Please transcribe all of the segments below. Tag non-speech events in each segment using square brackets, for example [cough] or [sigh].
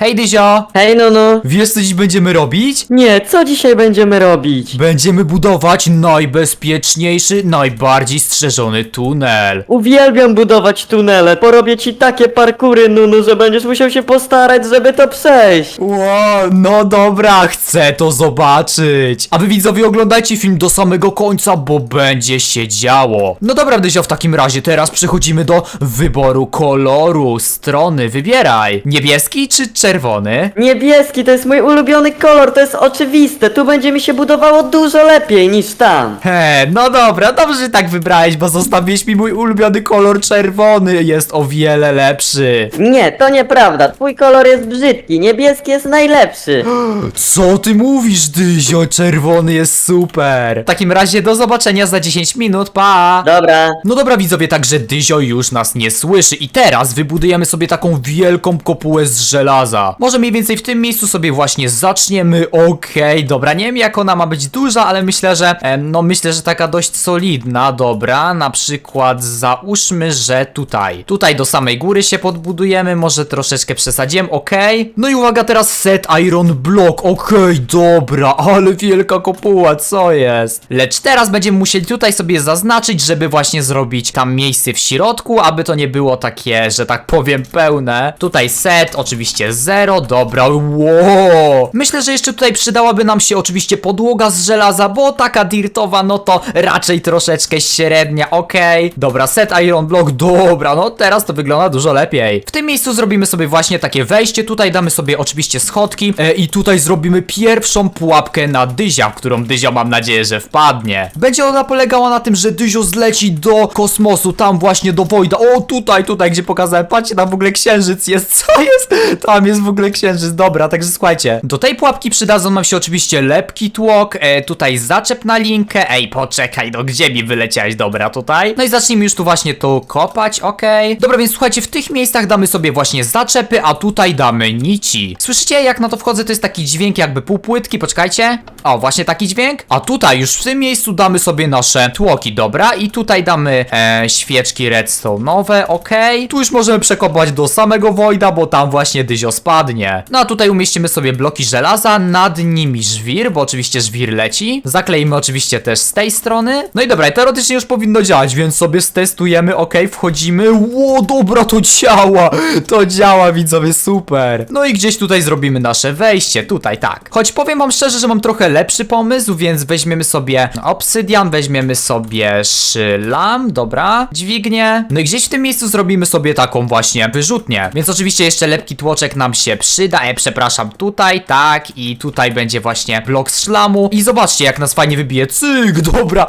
Hej Dyzio! Hej Nunu! Wiesz co dziś będziemy robić? Nie, co dzisiaj będziemy robić? Będziemy budować najbezpieczniejszy, najbardziej strzeżony tunel. Uwielbiam budować tunele. Porobię ci takie parkury, Nunu, że będziesz musiał się postarać, żeby to przejść. Ło, no dobra, chcę to zobaczyć. A wy widzowie oglądajcie film do samego końca, bo będzie się działo. No dobra, Dyzio, w takim razie teraz przechodzimy do wyboru koloru, strony, wybieraj. Niebieski czy czerwony? Niebieski to jest mój ulubiony kolor, to jest oczywiste. Tu będzie mi się budowało dużo lepiej niż tam. He, no dobra, dobrze że tak wybrałeś, bo zostawiłeś mi mój ulubiony kolor czerwony, jest o wiele lepszy. Nie, to nieprawda. Twój kolor jest brzydki. Niebieski jest najlepszy. [gasps] Co ty mówisz, Dyzio? Czerwony jest super. W takim razie do zobaczenia za 10 minut, pa! Dobra. No dobra widzowie, także Dyzio już nas nie słyszy i teraz wybudujemy sobie taką wielką kopułę z żelaza. Może mniej więcej w tym miejscu sobie właśnie zaczniemy, okej, dobra, nie wiem jak ona ma być duża, ale myślę, że, no myślę, że taka dość solidna, dobra, na przykład załóżmy, że tutaj, tutaj do samej góry się podbudujemy, może troszeczkę przesadziłem, okej. No i uwaga teraz set iron block, okej, dobra, [laughs] ale wielka kopuła, co jest? Lecz teraz będziemy musieli tutaj sobie zaznaczyć, żeby właśnie zrobić tam miejsce w środku, aby to nie było takie, że tak powiem, pełne. Tutaj set, oczywiście zero, dobra, wow. Myślę, że jeszcze tutaj przydałaby nam się oczywiście podłoga z żelaza, bo taka dirtowa, no to raczej troszeczkę średnia, okej. Dobra, set iron block, dobra, no teraz to wygląda dużo lepiej. W tym miejscu zrobimy sobie właśnie takie wejście, tutaj damy sobie oczywiście schodki e, i tutaj zrobimy pierwszą pułapkę na Dyzia, w którą Dyzio mam nadzieję, że wpadnie. Będzie ona polegała na tym, że Dyzio zleci do kosmosu, tam właśnie do Wojda, o tutaj, tutaj, gdzie pokazałem, patrzcie, tam w ogóle księżyc jest, [laughs] co jest? Tam jest w ogóle księżyc, dobra, także słuchajcie, do tej pułapki przydadzą nam się oczywiście lepki tłok, e, tutaj zaczep na linkę, ej, poczekaj, no gdzie mi wyleciałeś, dobra, tutaj. No i zacznijmy już tu właśnie to kopać, okej. Dobra, więc słuchajcie, w tych miejscach damy sobie właśnie zaczepy, a tutaj damy nici. Słyszycie, jak na to wchodzę, to jest taki dźwięk jakby półpłytki, poczekajcie. O, właśnie taki dźwięk. A tutaj już w tym miejscu damy sobie nasze tłoki, dobra, i tutaj damy e, świeczki redstone'owe, okej. Tu już możemy przekopać do samego Wojda, bo tam właśnie dyzio spadnie. No a tutaj umieścimy sobie bloki żelaza, nad nimi żwir, bo oczywiście żwir leci. Zakleimy oczywiście też z tej strony. No i dobra, teoretycznie już powinno działać, więc sobie stestujemy, okej, wchodzimy. Ło, dobra, to działa! To działa, widzowie, super. No i gdzieś tutaj zrobimy nasze wejście, tutaj, tak. Choć powiem wam szczerze, że mam trochę lepszy pomysł, więc weźmiemy sobie obsydian, weźmiemy sobie szlam, dobra, dźwignię. No i gdzieś w tym miejscu zrobimy sobie taką właśnie wyrzutnię. Więc oczywiście jeszcze lepki tłoczek nam się przyda, e, przepraszam, tutaj, tak, i tutaj będzie właśnie blok z szlamu. I zobaczcie, jak nas fajnie wybije, cyk, dobra,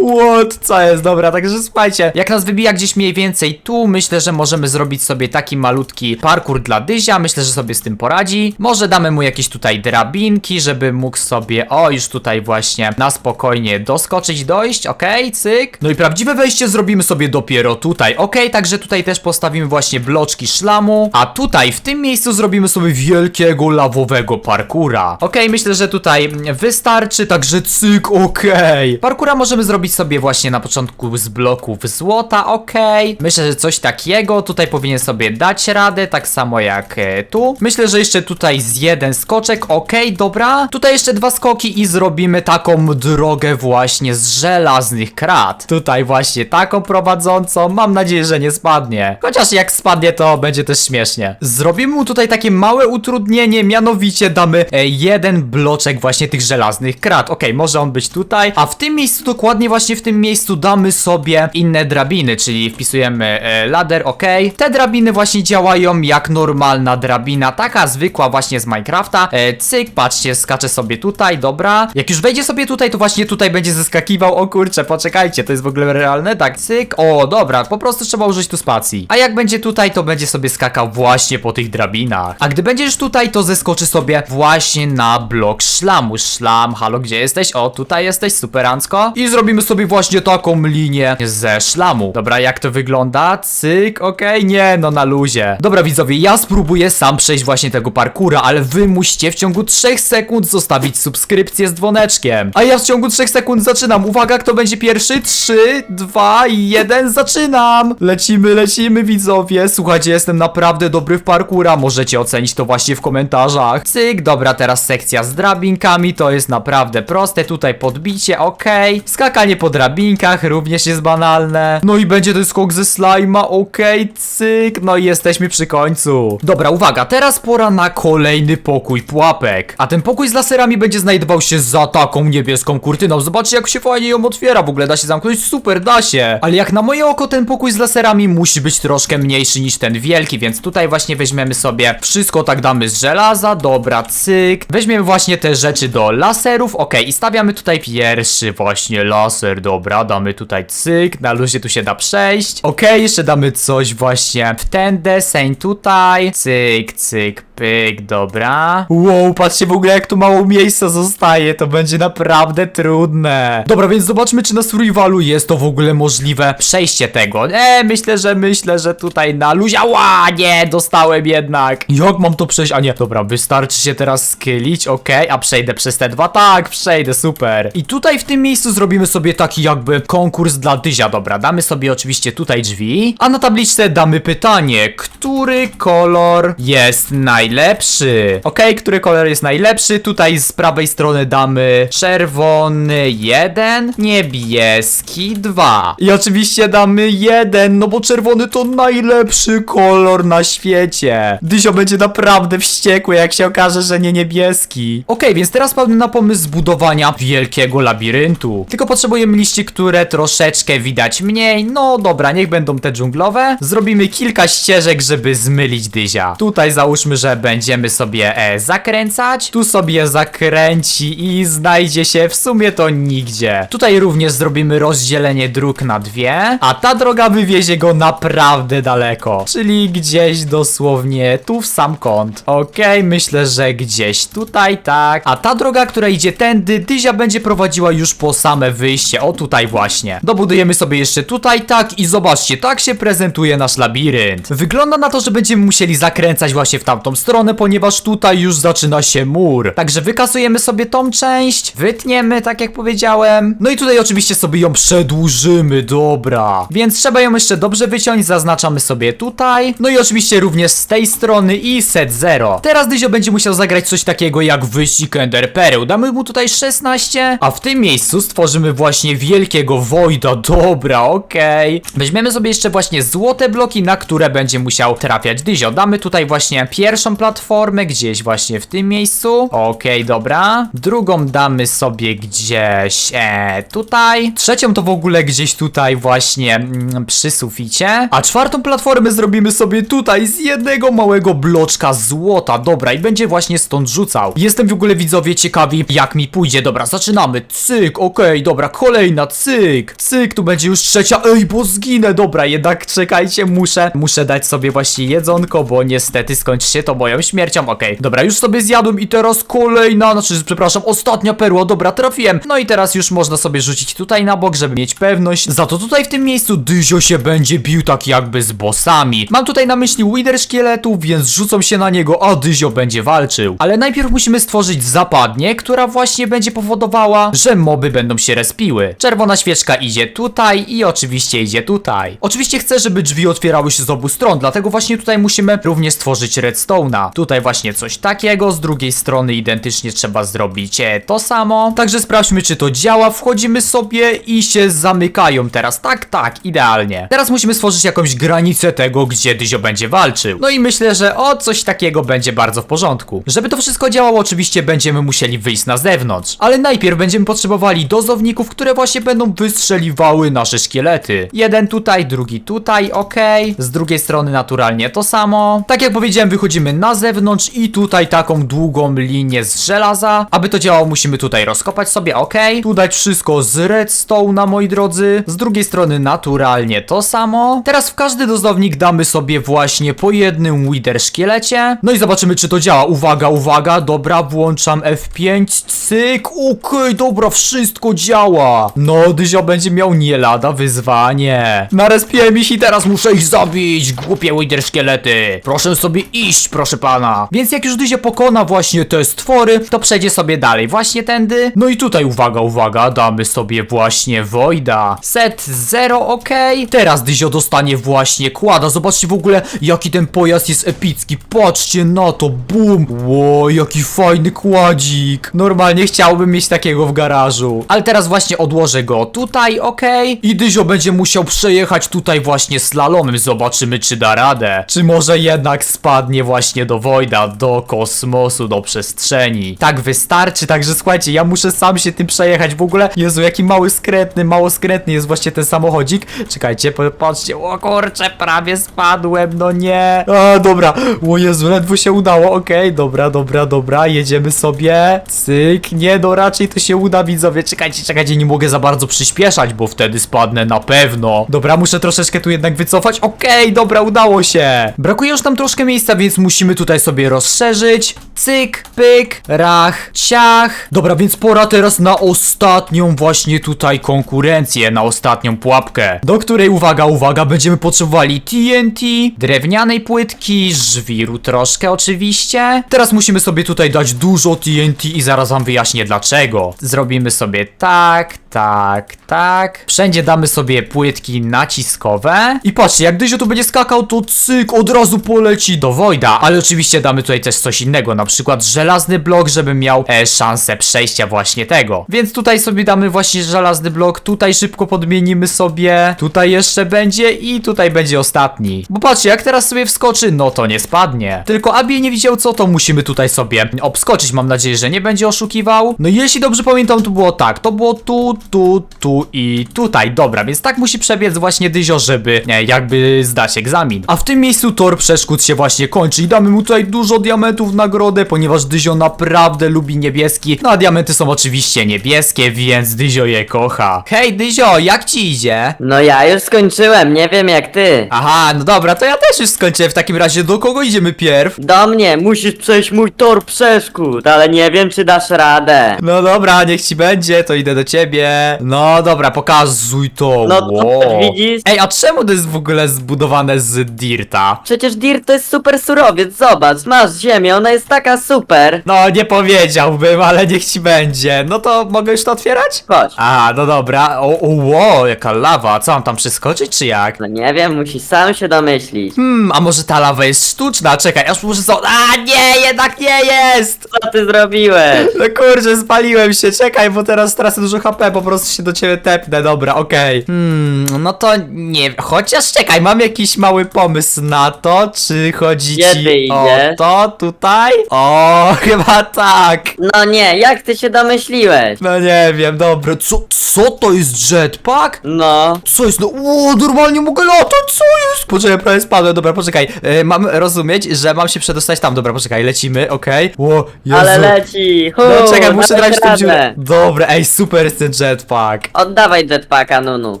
what, co jest, dobra, także słuchajcie, jak nas wybija gdzieś mniej więcej tu, myślę, że możemy zrobić sobie taki malutki parkour dla Dyzia, myślę, że sobie z tym poradzi. Może damy mu jakieś tutaj drabinki, żeby mógł sobie, o, już tutaj właśnie na spokojnie doskoczyć, dojść, okej, cyk. No i prawdziwe wejście zrobimy sobie dopiero tutaj, okej, także tutaj też postawimy właśnie bloczki szlamu, a tutaj w tym miejscu zrobimy sobie wielkiego lawowego parkura. Okej, myślę, że tutaj wystarczy, także cyk, okej. Parkura możemy zrobić sobie właśnie na początku z bloków złota, okej. Myślę, że coś takiego tutaj powinien sobie dać radę, tak samo jak e, tu. Myślę, że jeszcze tutaj z jeden skoczek, okej, dobra. Tutaj jeszcze dwa skoki i zrobimy taką drogę właśnie z żelaznych krat. Tutaj właśnie taką prowadzącą, mam nadzieję, że nie spadnie. Chociaż jak spadnie, to będzie też śmiesznie. Zrobimy mu tutaj takie małe utrudnienie, mianowicie damy e, jeden bloczek właśnie tych żelaznych krat. Okej, może on być tutaj, a w tym miejscu, dokładnie właśnie w tym miejscu damy sobie inne drabiny, czyli wpisujemy e, ladder, okej. Te drabiny właśnie działają jak normalna drabina, taka zwykła właśnie z Minecrafta. E, cyk, patrzcie, skacze sobie tutaj, dobra. Jak już wejdzie sobie tutaj, to właśnie tutaj będzie zeskakiwał. O kurczę, poczekajcie, to jest w ogóle realne? Tak, cyk. O, dobra, po prostu trzeba użyć tu spacji. A jak będzie tutaj, to będzie sobie skakał właśnie po tych drabinach. A gdy będziesz tutaj, to zeskoczy sobie właśnie na blok szlamu. Szlam, halo, gdzie jesteś? O, tutaj jesteś, superancko. I zrobimy sobie właśnie taką linię ze szlamu. Dobra, jak to wygląda? Cyk, okej, nie, no na luzie. Dobra, widzowie, ja spróbuję sam przejść właśnie tego parkura, ale wy musicie w ciągu 3 sekund zostawić subskrypcję z dzwoneczkiem. A ja w ciągu 3 sekund zaczynam. Uwaga, kto będzie pierwszy? 3, 2, 1, zaczynam! Lecimy, lecimy, widzowie. Słuchajcie, jestem naprawdę dobry w parkura. Możecie możecie ocenić to właśnie w komentarzach. Cyk, dobra, teraz sekcja z drabinkami, to jest naprawdę proste. Tutaj podbicie, okej. Skakanie po drabinkach również jest banalne. No i będzie ten skok ze slajma, okej, cyk. No i jesteśmy przy końcu. Dobra, uwaga, teraz pora na kolejny pokój pułapek. A ten pokój z laserami będzie znajdował się za taką niebieską kurtyną. Zobaczcie, jak się fajnie ją otwiera. W ogóle da się zamknąć, super, da się. Ale jak na moje oko, ten pokój z laserami musi być troszkę mniejszy niż ten wielki, więc tutaj właśnie weźmiemy sobie wszystko, tak damy z żelaza, dobra, cyk. Weźmiemy właśnie te rzeczy do laserów, okej, i stawiamy tutaj pierwszy właśnie laser, dobra, damy tutaj cyk, na luzie tu się da przejść. Okej, jeszcze damy coś właśnie w ten deseń tutaj, cyk, cyk, pyk, dobra. Wow, patrzcie w ogóle jak tu mało miejsca zostaje, to będzie naprawdę trudne. Dobra, więc zobaczmy czy na survivalu jest to w ogóle możliwe przejście tego. E, myślę, że myślę, że tutaj na luzie, ła, nie, dostałem jednak. Jak mam to przejść? A nie, dobra, wystarczy się teraz schylić, okej, a przejdę przez te dwa, tak, przejdę, super. I tutaj w tym miejscu zrobimy sobie taki jakby konkurs dla Dyzia, dobra, damy sobie oczywiście tutaj drzwi, a na tabliczce damy pytanie, który kolor jest najlepszy? Okej, który kolor jest najlepszy? Tutaj z prawej strony damy czerwony 1, niebieski 2. I oczywiście damy jeden, no bo czerwony to najlepszy kolor na świecie. Dyzio będzie naprawdę wściekły, jak się okaże, że nie niebieski. Okej, więc teraz padłem na pomysł zbudowania wielkiego labiryntu. Tylko potrzebujemy liści, które troszeczkę widać mniej. No dobra, niech będą te dżunglowe. Zrobimy kilka ścieżek, żeby zmylić Dyzia. Tutaj załóżmy, że będziemy sobie e, zakręcać. Tu sobie zakręci i znajdzie się w sumie to nigdzie. Tutaj również zrobimy rozdzielenie dróg na dwie, a ta droga wywiezie go naprawdę daleko. Czyli gdzieś dosłownie tu w sam kąt. Okej, myślę, że gdzieś tutaj, tak. A ta droga, która idzie tędy, Dyzia będzie prowadziła już po same wyjście. O tutaj właśnie. Dobudujemy sobie jeszcze tutaj, tak i zobaczcie, tak się prezentuje nasz labirynt. Wygląda na to, że będziemy musieli zakręcać właśnie w tamtą stronę, ponieważ tutaj już zaczyna się mur. Także wykasujemy sobie tą część, wytniemy, tak jak powiedziałem. No i tutaj oczywiście sobie ją przedłużymy, dobra. Więc trzeba ją jeszcze dobrze wyciąć, zaznaczamy sobie tutaj. No i oczywiście również z tej strony i set 0. Teraz Dyzio będzie musiał zagrać coś takiego jak wyścig Ender Pereł. Damy mu tutaj 16, a w tym miejscu stworzymy właśnie wielkiego Wojda. Dobra, okej. Weźmiemy sobie jeszcze właśnie złote bloki, na które będzie musiał trafiać Dyzio. Damy tutaj właśnie pierwszą platformę, gdzieś właśnie w tym miejscu. Okej, dobra. Drugą damy sobie gdzieś e, tutaj. Trzecią to w ogóle gdzieś tutaj właśnie mm, przy suficie. A czwartą platformę zrobimy sobie tutaj z jednego małego bloczka złota. Dobra, i będzie właśnie stąd rzucał. Jestem w ogóle widzowie ciekawi, jak mi pójdzie. Dobra, zaczynamy. Cyk, okej, dobra, kolejna, cyk. Cyk, tu będzie już trzecia. Ej, bo zginę. Dobra, jednak czekajcie, muszę, muszę dać sobie właśnie jedzonko, bo niestety skończy się to moją śmiercią. Okej, dobra, już sobie zjadłem i teraz kolejna, znaczy, przepraszam, ostatnia perła. Dobra, trafiłem. No i teraz już można sobie rzucić tutaj na bok, żeby mieć pewność. Za to tutaj w tym miejscu Dyzio się będzie bił tak jakby z bossami. Mam tutaj na myśli Wither szkieletów, więc rzucą się na niego, a Dyzio będzie walczył. Ale najpierw musimy stworzyć zapadnię, która właśnie będzie powodowała, że moby będą się respiły. Czerwona świeczka idzie tutaj i oczywiście idzie tutaj. Oczywiście chcę, żeby drzwi otwierały się z obu stron, dlatego właśnie tutaj musimy również stworzyć redstone'a. Tutaj właśnie coś takiego, z drugiej strony identycznie trzeba zrobić e, to samo. Także sprawdźmy, czy to działa. Wchodzimy sobie i się zamykają teraz. Tak, tak, idealnie. Teraz musimy stworzyć jakąś granicę tego, gdzie Dyzio będzie walczył. No i myślę, że o coś takiego będzie bardzo w porządku. Żeby to wszystko działało, oczywiście będziemy musieli wyjść na zewnątrz. Ale najpierw będziemy potrzebowali dozowników, które właśnie będą wystrzeliwały nasze szkielety. Jeden tutaj, drugi tutaj, okej. Z drugiej strony naturalnie to samo. Tak jak powiedziałem, wychodzimy na zewnątrz i tutaj taką długą linię z żelaza. Aby to działało, musimy tutaj rozkopać sobie, okej. Tu dać wszystko z redstone'a, moi drodzy. Z drugiej strony naturalnie to samo. Teraz w każdy dozownik damy sobie właśnie po jednym Wither szkielecie. No i zobaczymy, czy to działa. Uwaga, uwaga, dobra, włączam F5, cyk, okej, dobra, wszystko działa. No, Dyzio będzie miał nie lada wyzwanie. Narespiłem ich i teraz muszę ich zabić, głupie Wither szkielety. Proszę sobie iść, proszę pana. Więc jak już Dyzio pokona właśnie te stwory, to przejdzie sobie dalej, właśnie tędy. No i tutaj, uwaga, uwaga, damy sobie właśnie Wojda. Set 0, ok. Teraz Dyzio dostanie właśnie kłada. Zobaczcie w ogóle, jaki ten pojazd jest epicki. Patrzcie na to, bum! Ło, jaki fajny kładzik! Normalnie chciałbym mieć takiego w garażu. Ale teraz właśnie odłożę go tutaj, okej? I Dyzio będzie musiał przejechać tutaj właśnie slalomem, zobaczymy czy da radę. Czy może jednak spadnie właśnie do Wojda, do kosmosu, do przestrzeni. Tak wystarczy, także słuchajcie, ja muszę sam się tym przejechać w ogóle. Jezu, jaki mały skrętny, mało skrętny jest właśnie ten samochodzik. Czekajcie, po- patrzcie, o kurczę, prawie spadłem, no nie. A, dobra, [laughs] o Jezu, ledwo się udało, okej, dobra, dobra, dobra, jedziemy sobie. Cyk, nie, no raczej to się uda, widzowie. Czekajcie, czekajcie, nie mogę za bardzo przyspieszać, bo wtedy spadnę na pewno. Dobra, muszę troszeczkę tu jednak wycofać. Okej, dobra, udało się. Brakuje już nam troszkę miejsca, więc musimy tutaj sobie rozszerzyć. Cyk, pyk, rach, ciach. Dobra, więc pora teraz na ostatnią właśnie tutaj konkurencję, na ostatnią pułapkę, do której, uwaga, uwaga, będziemy potrzebowali TNT, drewnianej płytki, żwiru troszkę oczywiście. Teraz musimy sobie tutaj dać dużo TNT i zaraz wam wyjaśnię dlaczego. Zrobimy sobie tak, tak, tak. Wszędzie damy sobie płytki naciskowe. I patrzcie, jak Dyzio tu będzie skakał, to cyk, od razu poleci do Wojda. Ale oczywiście damy tutaj też coś innego, na przykład żelazny blok, żeby miał e, szansę przejścia właśnie tego. Więc tutaj sobie damy właśnie żelazny blok, tutaj szybko podmienimy sobie, tutaj jeszcze będzie i tutaj będzie ostatni. Bo patrzcie, jak teraz sobie wskoczy, no to nie spadnie. Tylko aby nie widział co, to musimy tutaj sobie obskoczyć. Mam nadzieję, że nie będzie oszukiwał. No jeśli dobrze pamiętam, to było tak. To było tu, tu, tu i tutaj. Dobra, więc tak musi przebiec właśnie Dyzio, żeby e, jakby zdać egzamin. A w tym miejscu tor przeszkód się właśnie kończy i damy mu tutaj dużo diamentów w nagrodę, ponieważ Dyzio naprawdę lubi niebieski. No a diamenty są oczywiście niebieskie, więc Dyzio je kocha. Hej Dyzio, jak ci idzie? No ja już skończyłem, nie wiem jak ty. Aha, no dobra, to ja też już skończyłem. W takim razie do kogo idziemy pierw? Do mnie, musisz przejść mój tor przeszkód, ale nie wiem czy dasz radę. No dobra, niech ci będzie, to idę do ciebie. No dobra, pokazuj to. No to Wow. widzisz? Ej, a czemu to jest w ogóle zbudowane z dirta? Przecież Dirt to jest super surowiec, zobacz, masz ziemię, ona jest taka super. No, nie powiedziałbym, ale niech ci będzie. No to mogę już to otwierać? Chodź. A, no dobra. O, o wow, jaka lawa. Co mam tam przeskoczyć, czy jak? No nie wiem, musisz sam się domyślić. Hmm, a może ta lawa jest sztuczna? Czekaj, aż muszę so... A, nie, jednak nie jest! Co ty zrobiłeś? No kurczę, spaliłem się, czekaj, bo teraz stracę dużo HP, po prostu się do ciebie tepnę, dobra, okej. Hmm, no to nie chociaż czekaj, mam jakiś mały pomysł na to, czy chodzi Gdzie ci ty o idziesz? to tutaj? O, [laughs] chyba tak. No nie, jak ty się domyśliłeś? No nie wiem, dobra, co, co to jest jetpack? No. Co jest, no, o, normalnie mogę latać, co jest? Poczekaj, prawie spadłem, dobra, poczekaj, e, mam rozumieć, że mam się przedostać tam, dobra, poczekaj, lecimy, okej, o, Jezu. Ale leci! Hu, No czekaj, muszę trafić w tą radę. dziurę. Dobra, ej, super jest ten jetpack. Oddawaj jetpacka, Nunu.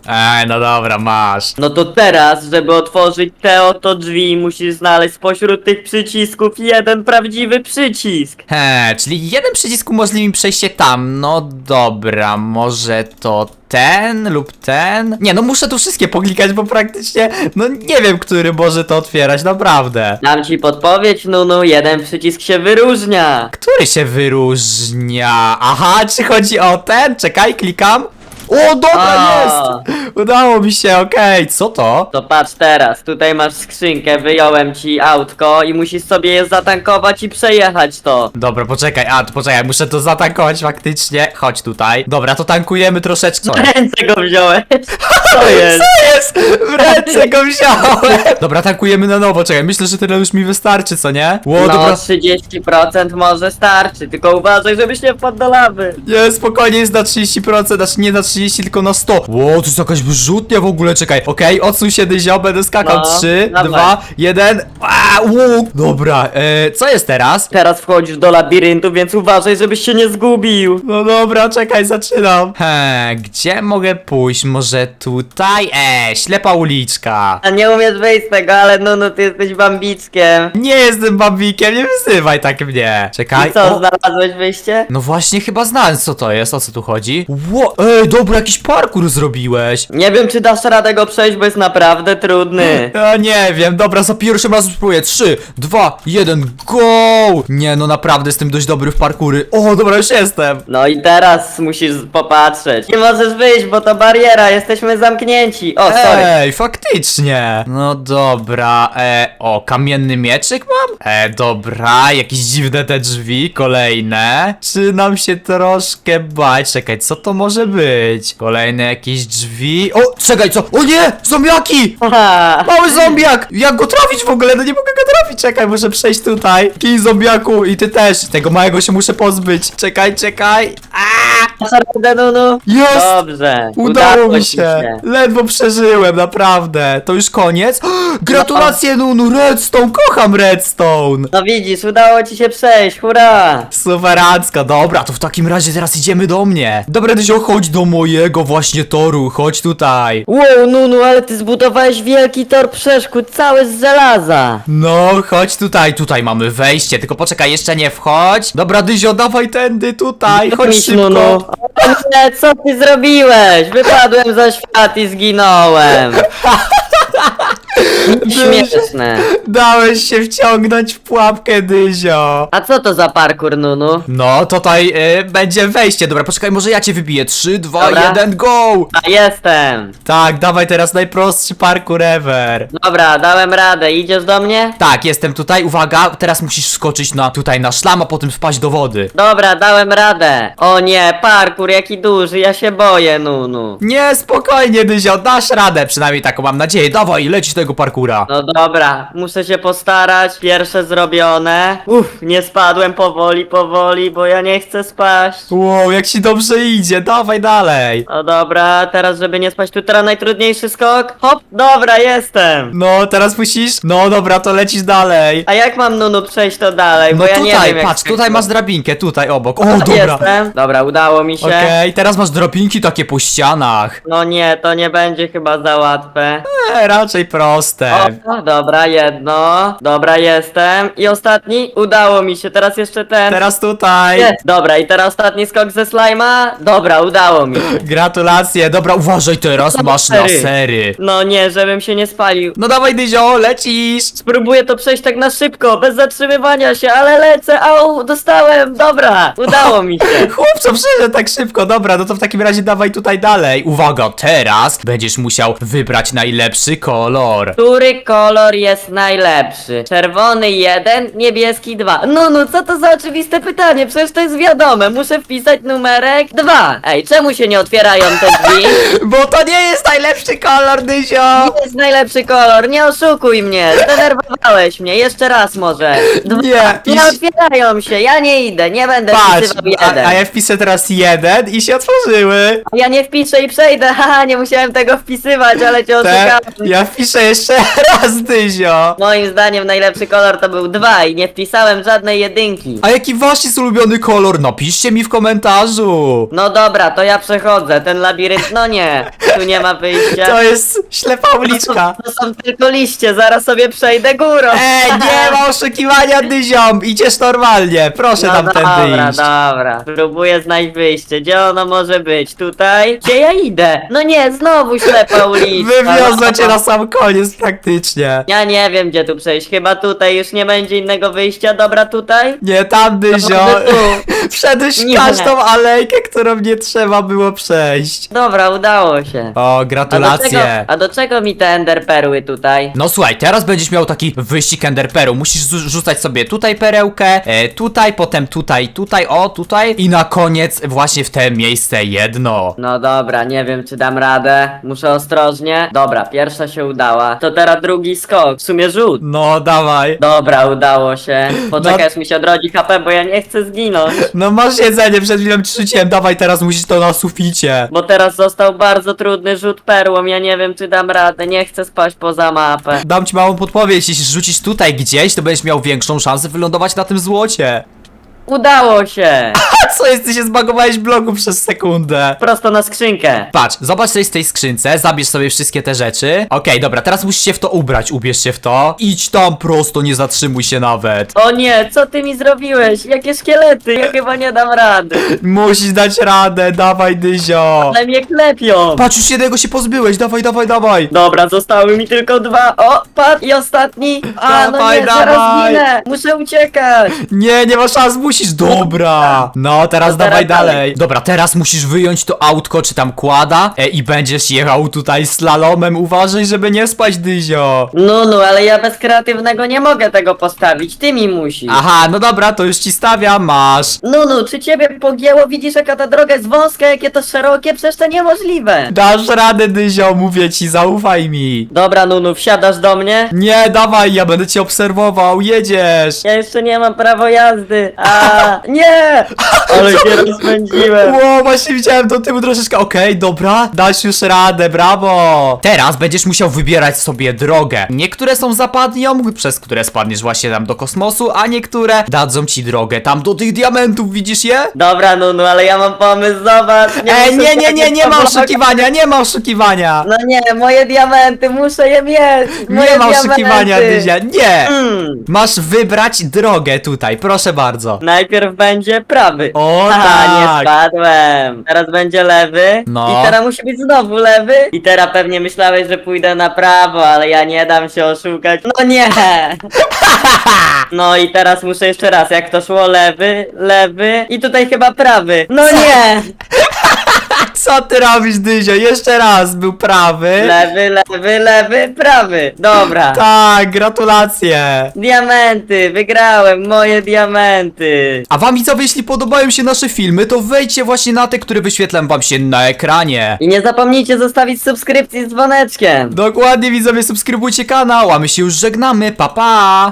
Ej, no dobra, masz. No to teraz, żeby otworzyć te oto drzwi, musisz znaleźć spośród tych przycisków jeden prawdziwy przycisk. He, czyli jeden przycisk umożliwi mi przejście tam. No dobra, może to ten lub ten? Nie, no muszę tu wszystkie poklikać, bo praktycznie, no nie wiem, który może to otwierać, naprawdę. Dam ci podpowiedź, Nunu, jeden przycisk się wyróżnia. Który się wyróżnia? Aha, czy chodzi o ten? Czekaj, klikam. O, dobra, jest! Udało mi się, okej, co to? To patrz teraz, tutaj masz skrzynkę, wyjąłem ci autko i musisz sobie je zatankować i przejechać to. Dobra, poczekaj, a, poczekaj, muszę to zatankować faktycznie. Chodź tutaj. Dobra, to tankujemy troszeczkę. Co W jest? ręce go wziąłeś. Co jest? Co jest? W ręce go wziąłem! Dobra, tankujemy na nowo, czekaj, myślę, że tyle już mi wystarczy, co nie? Ło, No dobra. 30% może starczy, tylko uważaj, żebyś nie wpadł do lawy. Nie, spokojnie jest na 30%, znaczy nie na 30, tylko na 100. Ło, to jest jakaś wyrzutnia w ogóle, czekaj. Okej, odsuń się dyzio, będę skakał. No, 3, dawaj. 2, 1. A, łuk. Dobra, e, co jest teraz? Teraz wchodzisz do labiryntu, więc uważaj, żebyś się nie zgubił. No dobra, czekaj, zaczynam. He, gdzie mogę pójść? Może tutaj? E, ślepa uliczka. A nie umiesz wyjść z tego, ale no, no, ty jesteś bambickiem. Nie jestem babikiem, nie wyzywaj tak mnie. Czekaj. I co, o, znalazłeś wyjście? No właśnie, chyba znałem co to jest, o co tu chodzi. Ło, ej, dobra, dobra, jakiś parkour zrobiłeś. Nie wiem, czy dasz radę go przejść, bo jest naprawdę trudny. [laughs] Ja nie wiem, dobra, za pierwszym razem spróbuję. 3, 2, 1, go! Nie, no naprawdę jestem dość dobry w parkury. O, dobra, już jestem. No i teraz musisz popatrzeć. Nie możesz wyjść, bo to bariera, jesteśmy zamknięci. O, sorry. Ej, faktycznie. No dobra, e, o, kamienny mieczyk mam? E, dobra, jakieś dziwne te drzwi, kolejne. Czy nam się troszkę bać? Czekaj, co to może być? Kolejne jakieś drzwi. O, czekaj, co? O nie, zombiaki! Haha. Mały zombiak! Jak go trafić w ogóle? No nie mogę go trafić, czekaj, muszę przejść tutaj. Kij zombiaku i ty też. Tego małego się muszę pozbyć. Czekaj, czekaj. Dasz radę, Nunu? Jest! Dobrze. Udało mi się. Ledwo przeżyłem, naprawdę. To już koniec? [gasps] Gratulacje, Nunu, Redstone, kocham Redstone. No widzisz, udało ci się przejść, hurra! Superancka, dobra, to w takim razie teraz idziemy do mnie. Dobra, Dyzio, chodź do mojego właśnie toru, chodź tutaj. Wow, Nunu, ale ty zbudowałeś wielki tor przeszkód, cały z żelaza. No, chodź tutaj, tutaj mamy wejście, tylko poczekaj, jeszcze nie wchodź. Dobra, Dyzio, dawaj tędy, tutaj, chodź Idź, Nunu. szybko. O nie, co ty zrobiłeś? Wypadłem za świat i zginąłem. [laughs] Śmieszne. Dałeś się wciągnąć w pułapkę, Dyzio. A co to za parkour, Nunu? No, tutaj y, będzie wejście, dobra, poczekaj, może ja cię wybiję. 3, 2, Dobra. 1, go! A jestem. Tak, dawaj teraz najprostszy parkour ever. Dobra, dałem radę. Idziesz do mnie? Tak, jestem tutaj, uwaga, teraz musisz skoczyć na tutaj na szlam, a potem wpaść do wody. Dobra, dałem radę. O nie, parkour jaki duży, ja się boję, Nunu. Nie, spokojnie, Dyzio, dasz radę, przynajmniej taką mam nadzieję. Dawaj, lecisz do tego parkura. No dobra, muszę się postarać. Pierwsze zrobione. Uff, nie spadłem powoli, powoli, bo ja nie chcę spaść. Wow, jak ci dobrze idzie, dawaj dalej. No dobra, teraz żeby nie spaść, tu teraz najtrudniejszy skok. Hop, dobra, jestem. No, teraz musisz. No dobra, to lecisz dalej. A jak mam Nunu przejść to dalej, bo No ja nie tutaj, wiem jak patrz, się- tutaj masz drabinkę, tutaj obok. O, dobra. Jestem. Dobra, udało mi się. Okej, teraz masz drabinki takie po ścianach. No nie, to nie będzie chyba za łatwe. E, raczej proste. O, dobra, jedno. Dobra, jestem. I ostatni? Udało mi się, teraz jeszcze ten. Teraz tutaj. Jest. Dobra, i teraz ostatni skok ze slajma? Dobra, udało mi się. Gratulacje, dobra, uważaj teraz, masz Lasery. lasery. No nie, żebym się nie spalił. No dawaj, Dyzio, lecisz. Spróbuję to przejść tak na szybko, bez zatrzymywania się, ale lecę, au, dostałem, dobra, udało mi się. [laughs] Chłopco, przeszedł tak szybko, dobra, no to w takim razie dawaj tutaj dalej. Uwaga, teraz będziesz musiał wybrać najlepszy kolor. Który kolor jest najlepszy? Czerwony jeden, niebieski dwa. No, no, co to za oczywiste pytanie? Przecież to jest wiadome, muszę wpisać numerek dwa. Ej, czemu się nie otwierają te drzwi? [laughs] Bo to nie jest najlepszy kolor, Dyzio. To jest najlepszy kolor, nie oszukuj mnie, zdenerwowałeś mnie, jeszcze raz może. Dwa. Nie, Nie otwierają się, ja nie idę, nie będę Patrz, wpisywał a, jeden. a ja wpiszę teraz jeden i się otworzyły. Ja nie wpiszę i przejdę, [laughs] haha, nie musiałem tego wpisywać, ale cię Te, oszukałem. ja wpiszę jeszcze [laughs] raz, Dyzio. Moim zdaniem najlepszy kolor to był dwa i nie wpisałem żadnej jedynki. A jaki wasz jest ulubiony kolor? Napiszcie mi w komentarzu. No dobra, to ja przechodzę, ten labirynt, no nie, tu nie ma wyjścia. To jest ślepa uliczka. To są tylko liście, zaraz sobie przejdę górą. Ej, nie ma oszukiwania, Dyziom! Idziesz normalnie, proszę No tam dobra, iść. dobra, próbuję znaleźć wyjście, gdzie ono może być? Tutaj? Gdzie ja idę? No nie, znowu ślepa [laughs] uliczka. Wywiozę cię na sam koniec praktycznie. Ja nie wiem gdzie tu przejść, chyba tutaj już nie będzie innego wyjścia, dobra tutaj? Nie, tam Dyzio. Dobrze, tu. [laughs] Wszedłeś w Nie. każdą alejkę, którą nie trzeba było przejść. Dobra, udało się. O, A do, czego, gratulacje. a do czego mi te ender perły tutaj? No słuchaj, teraz będziesz miał taki wyścig enderperu. Musisz zu- rzucać sobie tutaj perełkę, e, tutaj, potem tutaj, tutaj, o, tutaj i na koniec właśnie w te miejsce jedno. No dobra, nie wiem czy dam radę. Muszę ostrożnie. Dobra, pierwsza się udała. To teraz drugi skok. W sumie rzut. No, dawaj. Dobra, udało się. Poczekaj, No. aż mi się odrodzi HP, bo ja nie chcę zginąć. No masz jedzenie, przed chwilą ci rzuciłem, dawaj teraz musisz to na suficie. Bo teraz został bardzo trudny rzut perłą. Ja nie wiem czy dam radę. Nie chcę spaść poza mapę. Dam ci małą podpowiedź, jeśli rzucisz tutaj gdzieś, to będziesz miał większą szansę wylądować na tym złocie. Udało się! [laughs] Co jest, ty się zbagowałeś blogu przez sekundę. Prosto na skrzynkę. Patrz, zobacz co jest w tej skrzynce, zabierz sobie wszystkie te rzeczy. Okej, dobra, teraz musisz się w to ubrać, ubierz się w to. Idź tam prosto, nie zatrzymuj się nawet. O nie, co ty mi zrobiłeś? Jakie szkielety? Ja chyba nie dam rady. Musisz dać radę, dawaj Dyzio. Ale mnie klepią. Patrz, już jednego się pozbyłeś, dawaj, dawaj, dawaj. Dobra, zostały mi tylko dwa. O, patrz i ostatni. A, no Dawaj, nie, zaraz dawaj. ginę. Muszę uciekać. Nie, nie ma szans, musisz, dobra. No, teraz dawaj teraz dalej. dalej. Dobra, teraz musisz wyjąć to autko, czy tam kłada e, i będziesz jechał tutaj slalomem. Uważaj, żeby nie spać, Dyzio. No, no, ale ja bez kreatywnego nie mogę tego postawić. Ty mi musisz. Aha, no dobra, to już ci stawiam, masz. No, no, czy ciebie pogięło? Widzisz, jaka ta droga jest wąska, jakie to szerokie? Przecież to niemożliwe. Dasz radę, Dyzio, mówię ci, zaufaj mi. Dobra, Nunu, wsiadasz do mnie? Nie, dawaj, ja będę cię obserwował, jedziesz. Ja jeszcze nie mam prawa jazdy. A, nie! Ale się rozpędziłem. Ło, właśnie widziałem do tyłu troszeczkę. Okej, dobra, dasz już radę, brawo. Teraz będziesz musiał wybierać sobie drogę. Niektóre są zapadnią, przez które spadniesz właśnie tam do kosmosu, a niektóre dadzą ci drogę tam do tych diamentów, widzisz je? Dobra, Nunu, ale ja mam pomysł, zobacz. Ej, muszę nie, nie, nie, nie ma oszukiwania, nie ma oszukiwania. No nie, moje diamenty, muszę je mieć. Moje Nie ma diamenty. oszukiwania, Dyzia, nie. Mm. Masz wybrać drogę tutaj, proszę bardzo. Najpierw będzie prawy. O, [laughs] Haha, nie tak. spadłem. Teraz będzie lewy. No. I teraz musi być znowu lewy. I teraz pewnie myślałeś, że pójdę na prawo, ale ja nie dam się oszukać. No nie. [laughs] No i teraz muszę jeszcze raz, jak to szło lewy, lewy i tutaj chyba prawy. No nie. [laughs] Co ty robisz, Dyzio? Jeszcze raz, był prawy. Lewy, lewy, lewy, prawy. Dobra. Tak, gratulacje. Diamenty, wygrałem, moje diamenty. A wam widzowie, jeśli podobają się nasze filmy, to wejdźcie właśnie na te, które wyświetlam wam się na ekranie. I nie zapomnijcie zostawić subskrypcji z dzwoneczkiem. Dokładnie widzowie, subskrybujcie kanał, a my się już żegnamy, pa pa!